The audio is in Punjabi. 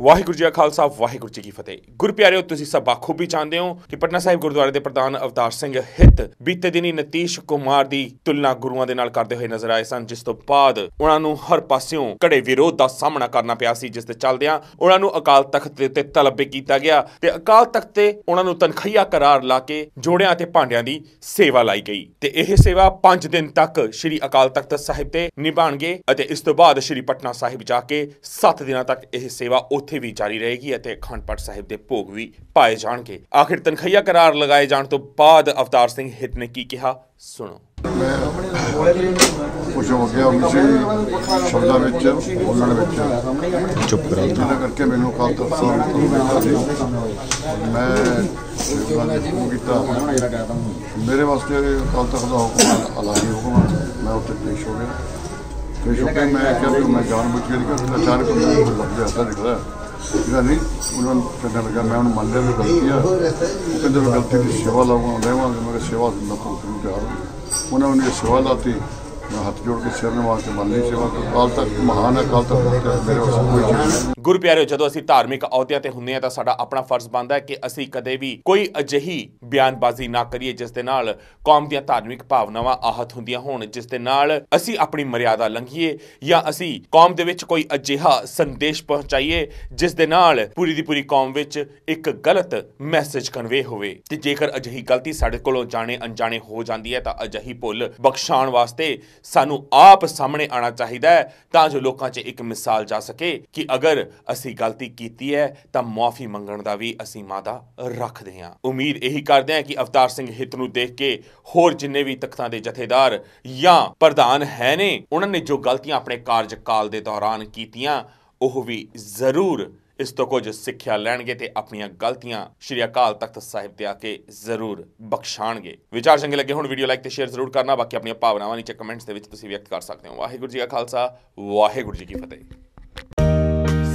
ਵਾਹਿਗੁਰੂ ਜੀ ਕਾ ਖਾਲਸਾ, ਵਾਹਿਗੁਰੂ ਜੀ ਕੀ ਫਤਿਹ। ਗੁਰਪਿਆਰਿਓ, ਤੁਸੀਂ ਸਭ ਬਾਖੂਬੀ ਜਾਣਦੇ ਹੋ ਕਿ ਪਟਨਾ ਸਾਹਿਬ ਗੁਰਦੁਆਰੇ ਦੇ ਪ੍ਰਧਾਨ ਅਵਤਾਰ ਸਿੰਘ ਹਿੱਤ ਬੀਤੇ ਦਿਨੀ ਨਤੀਸ਼ ਕੁਮਾਰ ਦੀ ਤੁਲਨਾ ਗੁਰੂਆਂ ਦੇ ਨਾਲ ਕਰਦੇ ਹੋਏ ਨਜ਼ਰ ਆਏ ਸਨ, ਜਿਸ ਤੋਂ ਬਾਅਦ ਉਹਨਾਂ ਨੂੰ ਹਰ ਪਾਸਿਓਂ ਕੜੇ ਵਿਰੋਧ ਦਾ ਸਾਹਮਣਾ ਕਰਨਾ ਪਿਆ ਸੀ, ਜਿਸ ਦੇ ਚੱਲਦਿਆਂ ਉਹਨਾਂ ਨੂੰ ਅਕਾਲ ਤਖਤ ਦੇ ਉੱਤੇ ਤਲਬ ਕੀਤਾ ਗਿਆ ਤੇ ਅਕਾਲ ਤਖਤ ਤੇ ਉਹਨਾਂ ਨੂੰ ਤਨਖਈਆ ਕਰਾਰ ਲਾ ਕੇ ਜੋੜਿਆਂ ਤੇ ਭਾਂਡਿਆਂ ਦੀ ਸੇਵਾ ਲਾਈ ਗਈ। ਤੇ ਇਹ ਸੇਵਾ 5 ਦਿਨ ਤੱਕ ਸ੍ਰੀ ਅਕਾਲ ਤਖਤ ਸਾਹਿਬ ਤੇ ਨਿਭਾਣਗੇ ਅਤੇ ਇਸ ਤੋਂ ਬਾਅਦ ਸ੍ਰੀ ਪਟਨਾ ਸਾਹਿਬ ਜਾ ਕੇ 7 ਦਿਨਾਂ ਤੱਕ ਇਹ ਸੇਵਾ ਉੱਥੇ ਵੀ ਜਾਰੀ ਰਹੇਗੀ ਅਤੇ ਅਖੰਡ ਪਾਠ ਸਾਹਿਬ ਦੇ ਭੋਗ ਵੀ ਪਾਏ ਜਾਣਗੇ। ਆਖਿਰ ਤਨਖਈਆ ਕਰਾਰ ਲਗਾਏ ਜਾਣ ਤੋਂ ਬਾਅਦ ਅਵਤਾਰ ਸਿੰਘ ਹਿੱਤ ਨੇ ਕੀ ਕਿਹਾ? ਸੁਣੋ। ਮੈਂ ਕੁਝ ਹੋ ਗਿਆ ਉਸੇ ਸ਼ਬਦਾਂ ਵਿੱਚ ਬੋਲਣ ਵਿੱਚ। ਚੁੱਪ ਕਰਾ ਜਿਹਨਾਂ ਕਰਕੇ ਮੈਨੂੰ ਕੱਲ ਤੋਂ ਸੀ। ਮੈਂ ਕੀਤਾ। ਮੇਰੇ ਵਾਸਤੇ ਕੱਲ ਤੱਕ ਦਾ ਹੁਕਮ ਅਲਾਹੀ ਹੁਕਮ। ਮੈਂ ਉੱਤੇ ਪੇਸ਼ ਹੋ ਗਿਆ। ਪੇਸ਼ ਹੋ ਕੇ ਮੈਂ ਕਿਹਾ ਵੀ ਮੈਂ ਜਾਣ ਬੁੱਝ ਕੇ ਨਹੀਂ ਕਿ ਅਚਾਨਕ ਮੈਨੂੰ ਲੱਗ ਗਿਆ ਐਸਾ ਨਿਕਲਿਆ ਜਿਹੜਾ ਨਹੀਂ ਉਹਨਾਂ ਨੂੰ ਚੰਗਾ ਲੱਗਾ ਮੈਂ ਉਹਨੂੰ ਮੰਨ ਲਿਆ ਵੀ ਗਲਤੀ ਆ ਉਹ ਕਹਿੰਦੇ ਵੀ ਗਲਤੀ ਦੀ ਸੇਵਾ ਲਾਵਾਂ ਦੇਵਾਂਗੇ ਮੈਂ ਕਿਹਾ ਸੇਵਾ ਦਿੰਦਾ ਭੁਗਤਣ ਨੂੰ ਤਿਆਰ ਹਾਂ। ਉਹਨਾਂ ਨੇ ਸੇਵਾ ਲਾਤੀ ਮੈਂ ਹੱਥ ਜੋੜ ਕੇ ਸਿਰ ਨਿਵਾ ਕੇ ਮੰਨ ਲਈ ਸੇਵਾ ਕਾਲ ਤੱਕ ਮਹਾਨ ਹੈ ਕਾਲ ਤੱਕ ਮੇਰੇ ਵਾਸਤੇ ਕੋਈ ਚੀਜ਼ ਨਹੀਂ ਗੁਰੂ ਪਿਆਰਿਓ, ਜਦੋਂ ਅਸੀਂ ਧਾਰਮਿਕ ਅਹੁਦਿਆਂ ਤੇ ਹੁੰਦੇ ਹਾਂ ਤਾਂ ਸਾਡਾ ਆਪਣਾ ਫਰਜ਼ ਬਣਦਾ ਹੈ ਕਿ ਅਸੀਂ ਕਦੇ ਵੀ ਕੋਈ ਅਜਿਹੀ ਬਿਆਨਬਾਜ਼ੀ ਨਾ ਕਰੀਏ ਜਿਸ ਦੇ ਨਾਲ ਕੌਮ ਦੀਆਂ ਧਾਰਮਿਕ ਭਾਵਨਾਵਾਂ ਆਹਤ ਹੁੰਦੀਆਂ ਹੋਣ, ਜਿਸ ਦੇ ਨਾਲ ਅਸੀਂ ਆਪਣੀ ਮਰਿਆਦਾ ਲੰਘੀਏ ਜਾਂ ਅਸੀਂ ਕੌਮ ਦੇ ਵਿੱਚ ਕੋਈ ਅਜਿਹਾ ਸੰਦੇਸ਼ ਪਹੁੰਚਾਈਏ ਜਿਸ ਦੇ ਨਾਲ ਪੂਰੀ ਦੀ ਪੂਰੀ ਕੌਮ ਵਿੱਚ ਇੱਕ ਗਲਤ ਮੈਸੇਜ ਕਨਵੇ ਹੋਵੇ। ਤੇ ਜੇਕਰ ਅਜਿਹੀ ਗਲਤੀ ਸਾਡੇ ਕੋਲੋਂ ਜਾਣੇ ਅਣਜਾਣੇ ਹੋ ਜਾਂਦੀ ਹੈ ਤਾਂ ਅਜਿਹੀ ਭੁੱਲ ਬਖਸ਼ਾਉਣ ਵਾਸਤੇ ਸਾਨੂੰ ਆਪ ਸਾਹਮਣੇ ਆਉਣਾ ਚਾਹੀਦਾ ਹੈ ਤਾਂ ਜੋ ਲੋਕਾਂ 'ਚ ਇੱਕ ਮਿਸਾਲ ਜਾ ਸਕੇ ਕਿ ਅਗਰ ਅਸੀਂ ਗਲਤੀ ਕੀਤੀ ਹੈ, ਤਾਂ ਮਾਫੀ ਮੰਗਣ ਦਾ ਵੀ ਅਸੀਂ ਮਾਦਾ ਰੱਖਦੇ ਹਾਂ। ਉਮੀਦ ਇਹੀ ਕਰਦੇ ਹਾਂ ਕਿ ਅਵਤਾਰ ਸਿੰਘ ਹਿੱਤ ਨੂੰ ਦੇਖ ਕੇ ਹੋਰ ਜਿੰਨੇ ਵੀ ਤਖਤਾਂ ਦੇ ਜਥੇਦਾਰ ਜਾਂ ਪ੍ਰਧਾਨ ਹੈ ਨੇ, ਉਹਨਾਂ ਨੇ ਜੋ ਗਲਤੀਆਂ ਆਪਣੇ ਕਾਰਜਕਾਲ ਦੇ ਦੌਰਾਨ ਕੀਤੀਆਂ, ਉਹ ਵੀ ਜ਼ਰੂਰ ਇਸ ਤੋਂ ਕੁਝ ਸਿੱਖਿਆ ਲੈਣਗੇ ਤੇ ਆਪਣੀਆਂ ਗਲਤੀਆਂ ਸ਼੍ਰੀ ਅਕਾਲ ਤਖਤ ਸਾਹਿਬ ਤੇ ਆ ਕੇ ਜ਼ਰੂਰ ਬਖਸ਼ਾਣਗੇ। ਵਿਚਾਰ ਚੰਗੇ ਲੱਗੇ ਹੁਣ, ਵੀਡੀਓ ਲਾਈਕ ਤੇ ਸ਼ੇਅਰ ਜ਼ਰੂਰ ਕਰਨਾ। ਬਾਕੀ ਆਪਣੀਆਂ ਭਾਵਨਾਵਾਂ ਨੀਚੇ ਕਮੈਂਟਸ ਦੇ ਵਿੱਚ ਤੁਸੀਂ ਵਿਅਕਤ ਕਰ ਸਕਦੇ ਹੋ। ਵਾਹਿਗੁਰੂ ਜੀ ਕਾ ਖਾਲਸਾ, ਵਾਹਿਗੁਰੂ ਜੀ ਕੀ ਫਤਿਹ।